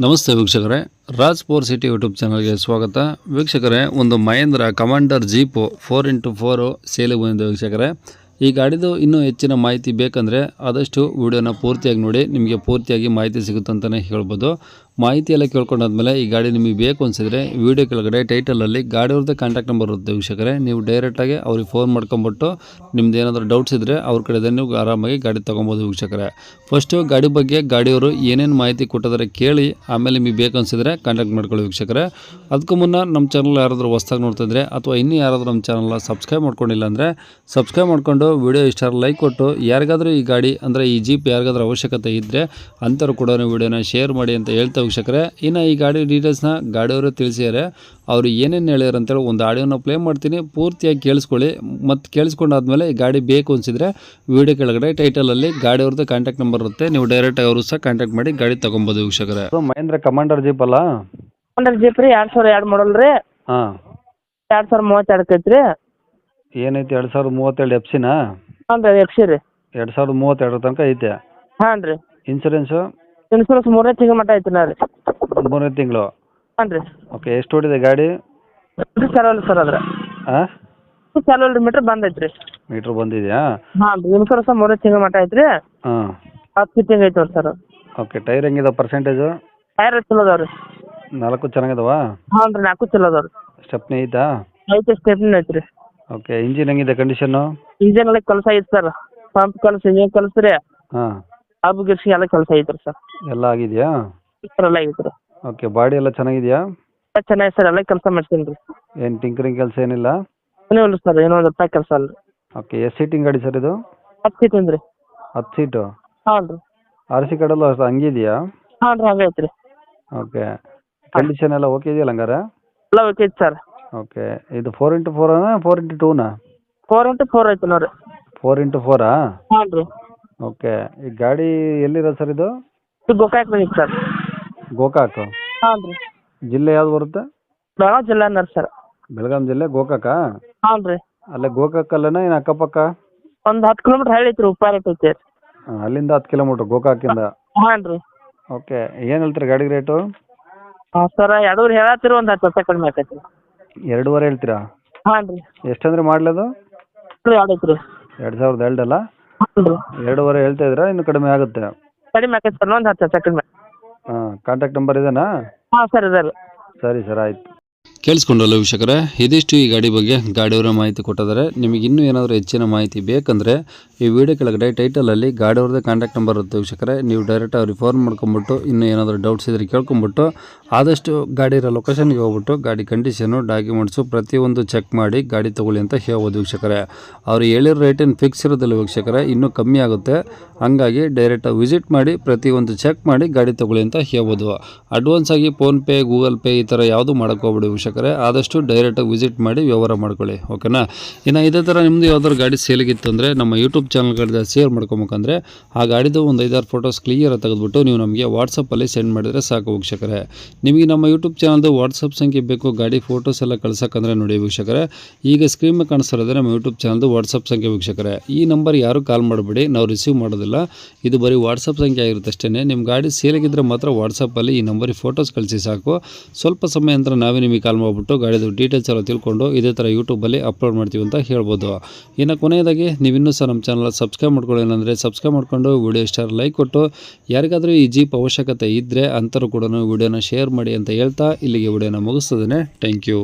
ನಮಸ್ತೆ ವೀಕ್ಷಕರೇ Raj four city YouTube ಚಾನಲ್ಗೆ ಸ್ವಾಗತ. ವೀಕ್ಷಕರೇ, ಒಂದು Mahindra commander jeep four into four ಸೇಲಿಗೆ ಬಂದಿದೆ ವೀಕ್ಷಕರೇ. ಈ ಗಾಡಿದು ಇನ್ನೂ ಹೆಚ್ಚಿನ ಮಾಹಿತಿ ಬೇಕಂದರೆ ಆದಷ್ಟು ವಿಡಿಯೋನ ಪೂರ್ತಿಯಾಗಿ ನೋಡಿ, ನಿಮಗೆ ಪೂರ್ತಿಯಾಗಿ ಮಾಹಿತಿ ಸಿಗುತ್ತೆ ಅಂತಲೇ ಹೇಳ್ಬೋದು. ಮಾಹಿತಿ ಎಲ್ಲ ಕೇಳ್ಕೊಂಡಾದ್ಮೇಲೆ ಈ ಗಾಡಿ ನಿಮಗೆ ಬೇಕು ಅನಿಸಿದ್ರೆ ವಿಡಿಯೋ ಕೆಳಗಡೆ ಟೈಟಲಲ್ಲಿ ಗಾಡಿಯವ್ರದ್ದು ಕಾಂಟ್ಯಾಕ್ಟ್ ನಂಬರ್ ಇರುತ್ತೆ ವೀಕ್ಷಕರೇ. ನೀವು ಡೈರೆಕ್ಟಾಗಿ ಅವ್ರಿಗೆ ಫೋನ್ ಮಾಡ್ಕೊಂಬಿಟ್ಟು ನಿಮ್ದು ಏನಾದರೂ ಡೌಟ್ಸ್ ಇದ್ದರೆ ಅವ್ರ ಕಡೆ ನೀವು ಆರಾಮಾಗಿ ಗಾಡಿ ತೊಗೊಬೋದು ವೀಕ್ಷಕರೇ. ಫಸ್ಟು ಗಾಡಿ ಬಗ್ಗೆ ಗಾಡಿಯವರು ಏನೇನು ಮಾಹಿತಿ ಕೊಟ್ಟಿದ್ದಾರೆ ಕೇಳಿ ಆಮೇಲೆ ನಿಮಗೆ ಬೇಕು ಅನಿಸಿದ್ರೆ ಕಾಂಟ್ಯಾಕ್ಟ್ ಮಾಡ್ಕೊಳ್ಳಿ ವೀಕ್ಷಕರೇ. ಅದಕ್ಕೂ ಮುನ್ನ ನಮ್ಮ ಚಾನಲ್ ಯಾರಾದರೂ ಹೊಸ್ದಾಗಿ ನೋಡ್ತಿದ್ರೆ ಅಥವಾ ಇನ್ನೂ ಯಾರಾದರೂ ನಮ್ಮ ಚಾನಲ್ನ ಸಬ್ಸ್ಕ್ರೈಬ್ ಮಾಡ್ಕೊಂಡಿಲ್ಲ ಅಂದರೆ ಸಬ್ಸ್ಕ್ರೈಬ್ ಮಾಡ್ಕೊಂಡು ವಿಡಿಯೋ ಇಷ್ಟ ಲೈಕ್ ಕೊಟ್ಟು ಯಾರಿಗಾದರೂ ಈ ಗಾಡಿ ಅಂದರೆ ಈ ಜೀಪ್ ಯಾರಿಗಾದ್ರೂ ಅವಶ್ಯಕತೆ ಇದ್ದರೆ ಅಂಥವ್ರು ಕೂಡ ವಿಡಿಯೋನ ಶೇರ್ ಮಾಡಿ ಅಂತ ಹೇಳ್ತಾ ವೀಕ್ಷಕರೇ ಇನ್ನು ಈ ಗಾಡಿ ಡೀಟೇಲ್ಸ್ನ ಗಾಡಿಯವರು ತಿಳಿಸಿದ್ದಾರೆ. ಅವರು ಏನೇನು ಹೇಳ್ಯಾರ ಅಂತೇಳಿ ಒಂದು ಆಡಿಯೋನ ಪ್ಲೇ ಮಾಡ್ತೀನಿ. ಪೂರ್ತಿಯಾಗಿ ಕೇಳಿಸ್ಕೊಳ್ಳಿ. ಮತ್ತು ಕೇಳಿಸ್ಕೊಂಡಾದ್ಮೇಲೆ ಈ ಗಾಡಿ ಬೇಕು ಅನಿಸಿದ್ರೆ ವಿಡಿಯೋ ಕೆಳಗಡೆ ಟೈಟಲಲ್ಲಿ ಗಾಡಿಯವ್ರದ್ದು ಕಾಂಟ್ಯಾಕ್ಟ್ ನಂಬರ್ ಇರುತ್ತೆ. ನೀವು ಡೈರೆಕ್ಟಾಗಿ ಅವರು ಸಹ ಕಾಂಟ್ಯಾಕ್ಟ್ ಮಾಡಿ ಗಾಡಿ ತೊಗೊಬೋದು ವೀಕ್ಷಕರೇ. ಮಹೇಂದ್ರ ಕಮಾಂಡರ್ ಜೀಪ್ ಅಲ್ಲ? ಕಮಾಂಡರ್ ಜೀಪ್ ರೀ ಎರಡು ಸಾವಿರ ಎರಡು ಮಾಡಲ್ ರೀ. ಹಾಂ. ಎರಡು ಸಾವಿರ ಮೂವತ್ತೆರಡು ಕೈತಿ ರೀ ಏನೈತಿ? ಎರಡು ಸಾವಿರದ ಮೂವತ್ತೆರಡು ಎಫ್ ಸಿನಾ ಹಾಂ ರೀ ಎಫ್ ಸಿ ರೀ. ಎರಡು ಸಾವಿರದ ಮೂವತ್ತೆರಡರ ತನಕ ಐತೆ. ಹಾಂ ರೀ ಇನ್ಸೂರೆನ್ಸು ಇನ್ಸೂರೆನ್ಸ್ ಮೂರನೇ ತಿಂಗಳ ಮಟ್ಟ ಐತಿ ನಾ ರೀ. ಮೂರನೇ ತಿಂಗಳು? ಹಾಂ ರೀ ಓಕೆ ಎಷ್ಟು ಓಡಿದೆ ಗಾಡಿ? ಚಾಲು ಅಲ್ಲ ಸರ್ ಅದ್ರ ಹಾಂ ಚಾಲು ಮೀಟರ್ ರೀ ಮೀಟ್ರ್ ಬಂದಿದೆಯಾ? ಹಾಂ ಇನ್ಸೂರೆನ್ಸ್ ಮೂರನೇ ತಿಂಗಳು ಮಟ್ಟ ಐತ್ರಿ. ಹಾಂ. ಹತ್ತು ತಿಂಗಳು ಐತಿ ಸರ್. ಓಕೆ ಟೈರ್ ಹೆಂಗಿದೆ ಪರ್ಸೆಂಟೇಜು ಟೈರ್ ಚಲೋ ಅದಾವ ರೀ ನಾಲ್ಕು ಚೆನ್ನಾಗಿದಾವ ಹಾಂ ರೀ ನಾಲ್ಕು ಚಲೋ ಅದಾವ ರೀ ಸ್ಟೆಪ್ನಿ ಐತಾ? ಐತೆ ಸ್ಟೆಪ್ನ ಐತ್ರಿ. ಓಕೆ ಇಂಜಿನ್ ಹೆಂಗಿದೆ ಕಂಡೀಷನ್ನು ಇಂಜಿನ್ ಎಲ್ಲ ಕೆಲಸ ಐತಿ ಸರ್. ಪಂಪ್ ಕೆಲಸ ಇಂಜಿನ್ ಕೆಲಸ ರೀ. ಹಾಂ. ಹಬ್ ಗಿರ್ಸಿ ಎಲ್ಲ ಕೆಲಸ ಐತ್ರಿ ಸರ್. ಎಲ್ಲ ಆಗಿದೆಯಾ? ಸರ್ ಎಲ್ಲ ಐತಿ ರೀ ಓಕೆ ಬಾಡಿ ಎಲ್ಲ ಚೆನ್ನಾಗಿದೆಯಾ? ಚೆನ್ನಾಗಿ ಸರ್ ಎಲ್ಲ ಕೆಲಸ ಮಾಡ್ತೀನಿ ರೀ ಏನು ಟಿಂಕರಿಂಗ್ ಕೆಲಸ ಏನಿಲ್ಲ? ಏನೂ ಇಲ್ಲ ಸರ್ ಏನೋ ಒಂದು ರೂಪಾಯಿ ಕೆಲಸ ಅಲ್ಲ ರೀ ಓಕೆ ಎಷ್ಟು ಸೀಟಿಂಗ್ ಗಾಡಿ ಸರ್ ಇದು? ಹತ್ತು ಸೀಟ್ ರೀ. ಹತ್ತು ಸೀಟು? ಹಾಂ ರೀ. ಆರ್ ಸಿ ಕಾರ್ಡಲ್ಲೂ ಅಷ್ಟು ಹಂಗಿದೆಯಾ? ಹಾಂ ರೀ ಹಂಗೆ ಐತ್ರಿ. ರೀ ಓಕೆ ಕಂಡೀಷನ್ ಎಲ್ಲ ಓಕೆ ಇದೆಯಲ್ಲ ಹಂಗಾರೆ? ಎಲ್ಲ ಓಕೆ ಐತಿ ಸರ್. ಓಕೆ ಇದು ಫೋರ್ ಇಂಟು ಫೋರನಾ ಫೋರ್ ಇಂಟು ಟೂನಾ ಫೋರ್ ಇಂಟು ಫೋರ್ ಐತೆ ನೋಡ್ರಿ. ಫೋರ್ ಇಂಟು ಫೋರಾ ಹಾಂ ರೀ. ಓಕೆ ಈ ಗಾಡಿ ಎಲ್ಲಿರೋದು ಸರ್ ಇದು? ಇದು ಗೋಕಾಕ್ ಸರ್. ಗೋಕಾಕ್? ಹಾಂ ರೀ. ಜಿಲ್ಲೆ ಯಾವ್ದು ಬರುತ್ತೆ? ಬೆಳಗಾವಿ ಜಿಲ್ಲೆ ಅಂದ್ರ ಸರ್ ಬೆಳಗಾಂ ಜಿಲ್ಲೆ ಗೋಕಾಕ? ಹಾಂ ರೀ. ಅಲ್ಲೇ ಗೋಕಾಕ್ ಅಲ್ಲೇನಾ ಏನು ಅಕ್ಕಪಕ್ಕ? ಒಂದ್ ಹತ್ತು ಕಿಲೋಮೀಟರ್ ಹಳ್ಳಿ ಐತ್ರಿ ಅಲ್ಲಿಂದ ಹತ್ತು ಕಿಲೋಮೀಟರ್ ಗೋಕಾಕಿಂದ? ಹಾಂ ರೀ. ಓಕೆ ಏನು ಹೇಳ್ತೀರಿ ಗಾಡಿ ರೇಟು? ಹಾಂ ಸರ್ ಎರಡೂವರೆ ಹೇಳತ್ತೀರಿ ಒಂದು ಹತ್ತು ರೂಪಾಯಿ ಕಡಿಮೆ ಆಕೈತಿ ಎರಡೂವರೆ ಹೇಳ್ತೀರಾ? ಹಾಂ ರೀ. ಎಷ್ಟಂದ್ರೆ ಮಾಡ್ಲದು? ರೀ ಎರಡು ಸಾವಿರದ ಎರಡಲ್ಲ? ಹಾಂ ರೀ. ಎರಡೂವರೆ ಹೇಳ್ತಾ ಇದ್ರ ಇನ್ನು ಕಡಿಮೆ ಆಗುತ್ತೆ? ಕಡಿಮೆ ಆಕೈತಿ ಸರ್ ಒಂದು ಹತ್ತು ರೂಪಾಯಿ ಕಡಿಮೆ ಕಾಂಟ್ಯಾಕ್ಟ್ ನಂಬರ್ ಇದೆನಾ? ಹಾಂ ಸರ್ ಇದೆ ರೀ ಸರಿ ಸರ್ ಆಯ್ತು. ಕೇಳಿಸ್ಕೊಂಡಲ್ಲ ವೀಕ್ಷಕರೇ? ಇದಿಷ್ಟು ಈ ಗಾಡಿ ಬಗ್ಗೆ ಗಾಡಿಯವರ ಮಾಹಿತಿ ಕೊಟ್ಟಿದ್ದಾರೆ. ನಿಮಗೆ ಇನ್ನೂ ಏನಾದರೂ ಹೆಚ್ಚಿನ ಮಾಹಿತಿ ಬೇಕಂದರೆ ಈ ವಿಡಿಯೋ ಕೆಳಗಡೆ ಟೈಟಲಲ್ಲಿ ಗಾಡಿಯವ್ರದ್ದೇ ಕಾಂಟ್ಯಾಕ್ಟ್ ನಂಬರ್ ಇರುತ್ತೆ ವೀಕ್ಷಕರೇ. ನೀವು ಡೈರೆಕ್ಟ್ ಅವ್ರಿಗೆ ಫೋನ್ ಮಾಡ್ಕೊಂಬಿಟ್ಟು ಇನ್ನೂ ಏನಾದರೂ ಡೌಟ್ಸ್ ಇದ್ರೆ ಕೇಳ್ಕೊಂಬಿಟ್ಟು ಆದಷ್ಟು ಗಾಡಿ ಇರೋ ಲೊಕೇಶನ್ಗೆ ಹೋಗ್ಬಿಟ್ಟು ಗಾಡಿ ಕಂಡೀಷನು ಡಾಕ್ಯುಮೆಂಟ್ಸು ಪ್ರತಿಯೊಂದು ಚೆಕ್ ಮಾಡಿ ಗಾಡಿ ತೊಗೊಳ್ಳಿ ಅಂತ ಹೇಳ್ಬೋದು ವೀಕ್ಷಕರೇ. ಅವ್ರು ಹೇಳಿರೋ ರೇಟ್ ಏನು ಫಿಕ್ಸ್ ಇರೋದಿಲ್ಲ ವೀಕ್ಷಕರೇ, ಇನ್ನೂ ಕಮ್ಮಿ ಆಗುತ್ತೆ. ಹಾಗಾಗಿ ಡೈರೆಕ್ಟಾಗಿ ವಿಸಿಟ್ ಮಾಡಿ ಪ್ರತಿಯೊಂದು ಚೆಕ್ ಮಾಡಿ ಗಾಡಿ ತೊಗೊಳ್ಳಿ ಅಂತ ಹೇಳ್ಬೋದು. ಅಡ್ವಾನ್ಸ್ ಆಗಿ ಫೋನ್ಪೇ ಗೂಗಲ್ ಪೇ ಈ ಥರ ಯಾವುದು ಹೋಗ್ಬೇಡಿ ವೀಕ್ಷಕರೇ. ಆದಷ್ಟು ಡೈರೆಕ್ಟಾಗಿ ವಿಸಿಟ್ ಮಾಡಿ ವ್ಯವಹಾರ ಮಾಡ್ಕೊಳ್ಳಿ ಓಕೆನಾ ಇನ್ನು ಇದೇ ಥರ ನಿಮ್ಮದು ಯಾವ್ದಾದ್ರು ಗಾಡಿ ಸೇಲಿಗಿತ್ತು ಅಂದರೆ ನಮ್ಮ ಯೂಟ್ಯೂಬ್ ಚಾನಲ್ಗಳಿಂದ ಶೇರ್ ಮಾಡ್ಕೊಬೇಕಂದ್ರೆ ಆ ಗಾಡಿದು ಒಂದು ಐದಾರು ಫೋಟೋಸ್ ಕ್ಲಿಯರ್ ತೆಗೆದುಬಿಟ್ಟು ನೀವು ನಮಗೆ ವಾಟ್ಸಪ್ಪಲ್ಲಿ ಸೆಂಡ್ ಮಾಡಿದರೆ ಸಾಕು ವೀಕ್ಷಕರೇ. ನಿಮಗೆ ನಮ್ಮ ಯೂಟ್ಯೂಬ್ ಚಾನಲ್ದು ವಾಟ್ಸಪ್ ಸಂಖ್ಯೆ ಬೇಕು, ಗಾಡಿ ಫೋಟೋಸ್ ಎಲ್ಲ ಕಳ್ಸೋಕ್ಕಂದ್ರೆ ನೋಡಿ ವೀಕ್ಷಕರೇ. ಈಗ ಸ್ಕ್ರೀನ್ ಮೇಲೆ ಕಾಣಿಸ್ತಿರೋದೇ ನಮ್ಮ ಯೂಟ್ಯೂಬ್ ಚಾನಲ್ದು ವಾಟ್ಸಪ್ ಸಂಖ್ಯೆ ವೀಕ್ಷಕರೇ. ಈ ನಂಬರ್ ಯಾರು ಕಾಲ್ ಮಾಡಬೇಡಿ, ನಾವು ರಿಸೀವ್ ಮಾಡೋದಿಲ್ಲ. ಇದು ಬರೀ ವಾಟ್ಸಪ್ ಸಂಖ್ಯೆ ಆಗಿರುತ್ತೆ ಅಷ್ಟೇ ನಿಮ್ಮ ಗಾಡಿ ಸೇಲಿಗಿದ್ರೆ ಮಾತ್ರ ವಾಟ್ಸಪ್ಪಲ್ಲಿ ಈ ನಂಬರಿಗೆ ಫೋಟೋಸ್ ಕಳಿಸಿ ಸಾಕು. ಸ್ವಲ್ಪ ಸಮಯ ನಂತರ ನಾವೇ ನಿಮಗೆ ಕಾಲ್ ಮಾಡಿಬಿಟ್ಟು ಗಾಡಿದು ಡೀಟೇಲ್ಸ್ ಎಲ್ಲ ತಿಳ್ಕೊಂಡು ಇದೇ ಥರ ಯೂಟ್ಯೂಬಲ್ಲಿ ಅಪ್ಲೋಡ್ ಮಾಡ್ತೀವಿ ಅಂತ ಹೇಳ್ಬೋದು. ಇನ್ನು ಕೊನೆಯದಾಗಿ, ನೀವು ಇನ್ನೂ ಸಹ ನಮ್ಮ ಚಾನಲ್ ಸಬ್ಸ್ಕ್ರೈಬ್ ಮಾಡ್ಕೊಳ್ಳಿ ಏನಂದರೆ ಸಬ್ಸ್ಕ್ರೈಬ್ ಮಾಡ್ಕೊಂಡು ವಿಡಿಯೋ ಸ್ಟಾರ್ ಲೈಕ್ ಕೊಟ್ಟು, ಯಾರಿಗಾದರೂ ಈ ಜೀಪ್ ಅವಶ್ಯಕತೆ ಇದ್ದರೆ ಅಂಥರೂ ಕೂಡ ವಿಡಿಯೋನ ಶೇರ್ ಮಾಡಿ ಅಂತ ಹೇಳ್ತಾ ಇಲ್ಲಿಗೆ ವಿಡಿಯೋನ ಮುಗಿಸ್ತದೇ ಥ್ಯಾಂಕ್ ಯು